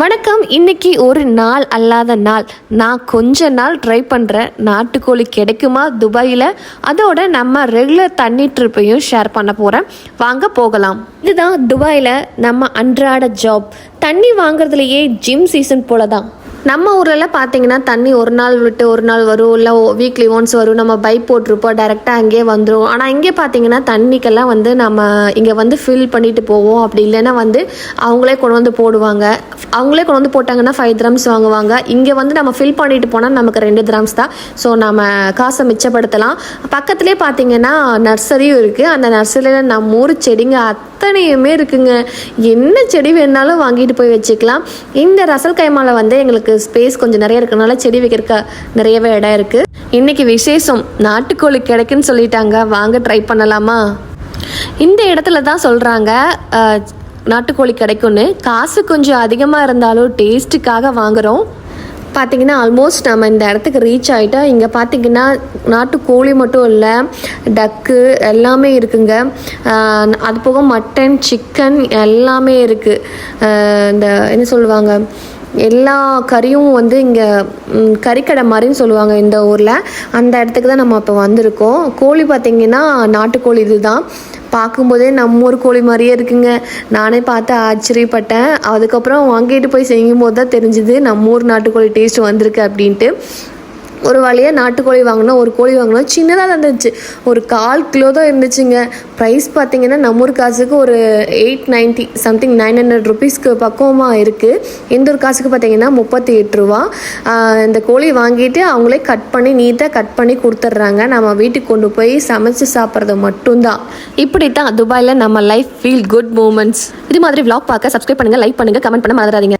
வணக்கம். இன்னைக்கு ஒரு நாள் அல்லாத நாள். நான் கொஞ்ச நாள் ட்ரை பண்ணுறேன் நாட்டுக்கோழி கிடைக்குமா? துபாயில். அதோட நம்ம ரெகுலர் தண்ணி ட்ரிப்பையும் ஷேர் பண்ண போகிறேன் வாங்க போகலாம். இதுதான் துபாயில் நம்ம அன்றாட ஜாப் தண்ணி வாங்குறதுலேயே ஜிம் சீசன் போல தான் நம்ம ஊர்லலாம் பார்த்தீங்கன்னா தண்ணி ஒரு நாள் விட்டு ஒரு நாள் வரும். இல்லை வீக்லி ஒன்ஸ் வரும். நம்ம பைப் போட்டிருப்போம். டேரெக்டாக அங்கேயே வந்துடும் ஆனால் இங்கே பார்த்தீங்கன்னா தண்ணிக்கெல்லாம் வந்து நம்ம இங்கே வந்து ஃபில் பண்ணிட்டு போவோம். அப்படி இல்லைன்னா வந்து அவங்களே கொண்டு வந்து போடுவாங்க. அவங்களே கொண்டு வந்து போட்டாங்கன்னா ஃபைவ் கிராம்ஸ் வாங்குவாங்க. இங்கே வந்து நம்ம ஃபில் பண்ணிட்டு போனால் நமக்கு ரெண்டு கிராம்ஸ் தான். ஸோ நம்ம காசை மிச்சப்படுத்தலாம். பக்கத்துலேயே பார்த்தீங்கன்னா நர்சரியும் இருக்குது அந்த நர்சரியில் நம்ம ஊர் செடிங்க அத்தனையுமே இருக்குங்க. என்ன செடி வேணாலும் வாங்கிட்டு போய் வச்சுக்கலாம். இந்த ரசல் கைமாவில் வந்து எங்களுக்கு ஸ்பேஸ் கொஞ்சம் நிறைய இருக்கிறதுனால செடி வைக்கிறக்க நிறையவே இடம் இருக்குது இன்னைக்கு விசேஷம். நாட்டுக்கோழி கிடைக்குன்னு சொல்லிட்டாங்க. வாங்க ட்ரை பண்ணலாமா? இந்த இடத்துல தான் சொல்கிறாங்க நாட்டுக்கோழி கிடைக்கும்னு. காசு கொஞ்சம் அதிகமாக இருந்தாலும் டேஸ்ட்டுக்காக வாங்குகிறோம் பார்த்தீங்கன்னா ஆல்மோஸ்ட் நம்ம இந்த இடத்துக்கு ரீச் ஆகிட்டோம் இங்கே பார்த்தீங்கன்னா நாட்டு கோழி மட்டும் இல்லை டக்கு எல்லாமே இருக்குங்க. அது போக மட்டன் சிக்கன் எல்லாமே இருக்குது இந்த என்ன சொல்லுவாங்க? எல்லா கறியும் வந்து இங்கே கறிக்கடை மாதிரின்னு சொல்லுவாங்க இந்த ஊரில். அந்த இடத்துக்கு தான் நம்ம இப்போ வந்திருக்கோம். கோழி பார்த்திங்கன்னா நாட்டுக்கோழி இது தான் பார்க்கும்போதே நம்ம ஊர் கோழி மாதிரியே இருக்குங்க. நானே பார்த்து ஆச்சரியப்பட்டேன். அதுக்கப்புறம் வாங்கிட்டு போய் செய்யும் போது தான் தெரிஞ்சுது நம்ம ஊர் நாட்டுக்கோழி டேஸ்ட் வந்திருக்கு அப்படின்ட்டு. ஒரு வழியாக நாட்டுக்கோழி வாங்கினோம் ஒரு கோழி வாங்கினோம். சின்னதாக தான் இருந்துச்சு. ஒரு கால் கிலோ தான் இருந்துச்சுங்க. ப்ரைஸ் பார்த்தீங்கன்னா நம்ம ஊர் காசுக்கு ஒரு eight ninety something nine hundred ருபீஸ்க்கு பக்குவமாக இருக்குது இந்த ஒரு காசுக்கு பார்த்தீங்கன்னா முப்பத்தி எட்டு ரூபா இந்த கோழி வாங்கிட்டு அவங்களே கட் பண்ணி நீட்டாக கட் பண்ணி கொடுத்துட்றாங்க. நம்ம வீட்டுக்கு கொண்டு போய் சமைச்சு சாப்பிட்றது மட்டும்தான். இப்படி தான் துபாயில் நம்ம லைஃப் ஃபீல் குட் மூமெண்ட்ஸ் இது மாதிரி விளாக் பார்க்க சப்ஸ்கிரைப் பண்ணுங்கள் லைக் பண்ணுங்கள் கமெண்ட் பண்ண மறந்துடாதீங்க.